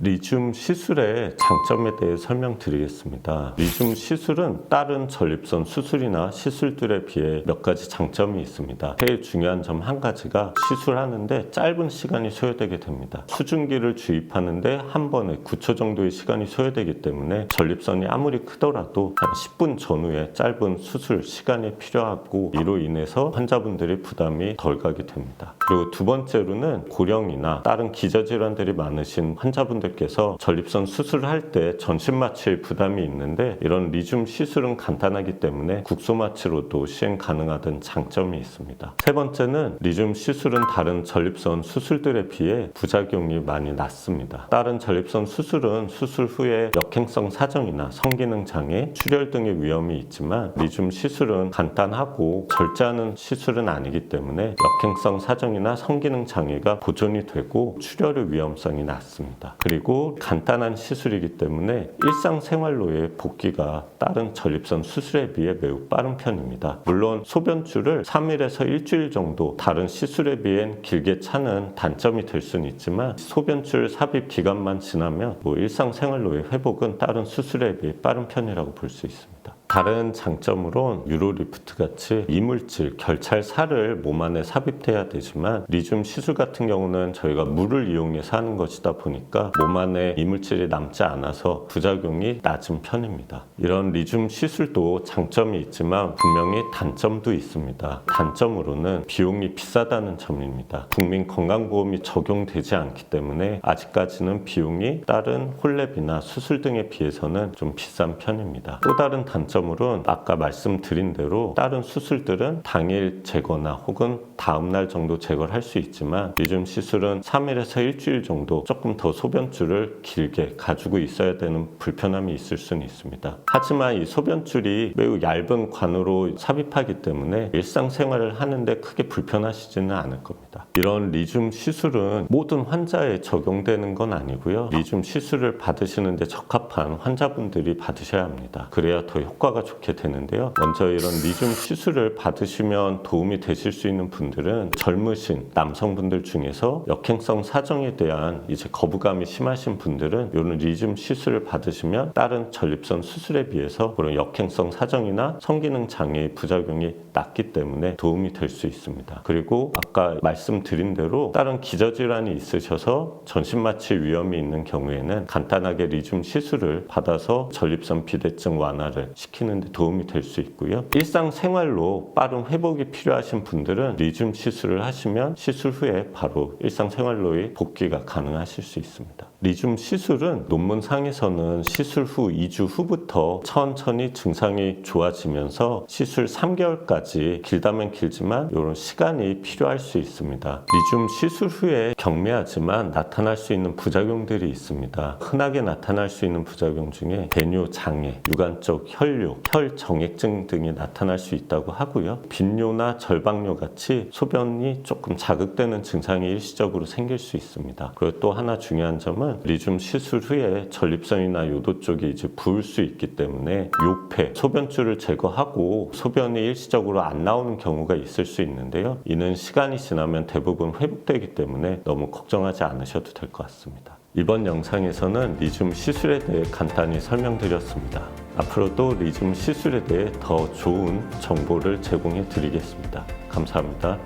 리튬 시술의 장점에 대해 설명드리겠습니다. 리튬 시술은 다른 전립선 수술이나 시술들에 비해 몇 가지 장점이 있습니다. 제일 중요한 점 한 가지가 시술하는데 짧은 시간이 소요되게 됩니다. 수증기를 주입하는데 한 번에 9초 정도의 시간이 소요되기 때문에 전립선이 아무리 크더라도 한 10분 전후에 짧은 수술 시간이 필요하고 이로 인해서 환자분들이 부담이 덜 가게 됩니다. 그리고 두 번째로는 고령이나 다른 기저질환들이 많으신 환자분들 께서 전립선 수술을 할 때 전신 마취의 부담이 있는데 이런 리튬 시술은 간단하기 때문에 국소 마취로도 시행 가능하다는 장점이 있습니다. 세 번째는 리튬 시술은 다른 전립선 수술들에 비해 부작용이 많이 낮습니다. 다른 전립선 수술은 수술 후에 역행성 사정이나 성기능 장애, 출혈 등의 위험이 있지만 리튬 시술은 간단하고 절제하는 시술은 아니기 때문에 역행성 사정이나 성기능 장애가 보존이 되고 출혈의 위험성이 낮습니다. 그리고 간단한 시술이기 때문에 일상생활로의 복귀가 다른 전립선 수술에 비해 매우 빠른 편입니다. 물론 소변줄을 3일에서 일주일 정도 다른 시술에 비해 길게 차는 단점이 될 수는 있지만 소변줄 삽입 기간만 지나면 뭐 일상생활로의 회복은 다른 수술에 비해 빠른 편이라고 볼 수 있습니다. 다른 장점으론 유로리프트 같이 이물질, 결찰살을 몸 안에 삽입돼야 되지만 리튬 시술 같은 경우는 저희가 물을 이용해서 하는 것이다 보니까 몸 안에 이물질이 남지 않아서 부작용이 낮은 편입니다. 이런 리튬 시술도 장점이 있지만 분명히 단점도 있습니다. 단점으로는 비용이 비싸다는 점입니다. 국민 건강보험이 적용되지 않기 때문에 아직까지는 비용이 다른 홀랩이나 수술 등에 비해서는 좀 비싼 편입니다. 또 다른 단점 으로는 아까 말씀드린 대로 다른 수술들은 당일 제거나 혹은 다음날 정도 제거를 할 수 있지만 리튬 시술은 3일에서 일주일 정도 조금 더 소변줄을 길게 가지고 있어야 되는 불편함이 있을 수는 있습니다. 하지만 이 소변줄이 매우 얇은 관으로 삽입하기 때문에 일상생활을 하는데 크게 불편하시지는 않을 겁니다. 이런 리튬 시술은 모든 환자에 적용되는 건 아니고요. 리튬 시술을 받으시는데 적합한 환자분들이 받으셔야 합니다. 그래야 더 효과 가 좋게 되는데요. 먼저 이런 리튬 시술을 받으시면 도움이 되실 수 있는 분들은 젊으신 남성분들 중에서 역행성 사정에 대한 이제 거부감이 심하신 분들은 이런 리튬 시술을 받으시면 다른 전립선 수술에 비해서 그런 역행성 사정이나 성기능 장애의 부작용이 낮기 때문에 도움이 될 수 있습니다. 그리고 아까 말씀드린 대로 다른 기저질환이 있으셔서 전신마취 위험이 있는 경우에는 간단하게 리튬 시술을 받아서 전립선 비대증 완화를 시키 는데 도움이 될 수 있고요. 일상생활로 빠른 회복이 필요하신 분들은 리튬 시술을 하시면 시술 후에 바로 일상생활로의 복귀가 가능하실 수 있습니다. 리튬 시술은 논문상에서는 시술 후 2주 후부터 천천히 증상이 좋아지면서 시술 3개월까지 길다면 길지만 이런 시간이 필요할 수 있습니다. 리튬 시술 후에 경미하지만 나타날 수 있는 부작용들이 있습니다. 흔하게 나타날 수 있는 부작용 중에 배뇨 장애, 유관적 혈 뇨, 혈정액증 등이 나타날 수 있다고 하고요. 빈뇨나 절박뇨 같이 소변이 조금 자극되는 증상이 일시적으로 생길 수 있습니다. 그리고 또 하나 중요한 점은 리튬 시술 후에 전립선이나 요도 쪽이 이제 부을 수 있기 때문에 요폐, 소변줄을 제거하고 소변이 일시적으로 안 나오는 경우가 있을 수 있는데요. 이는 시간이 지나면 대부분 회복되기 때문에 너무 걱정하지 않으셔도 될 것 같습니다. 이번 영상에서는 리튬 시술에 대해 간단히 설명드렸습니다. 앞으로도 리튬 시술에 대해 더 좋은 정보를 제공해 드리겠습니다. 감사합니다.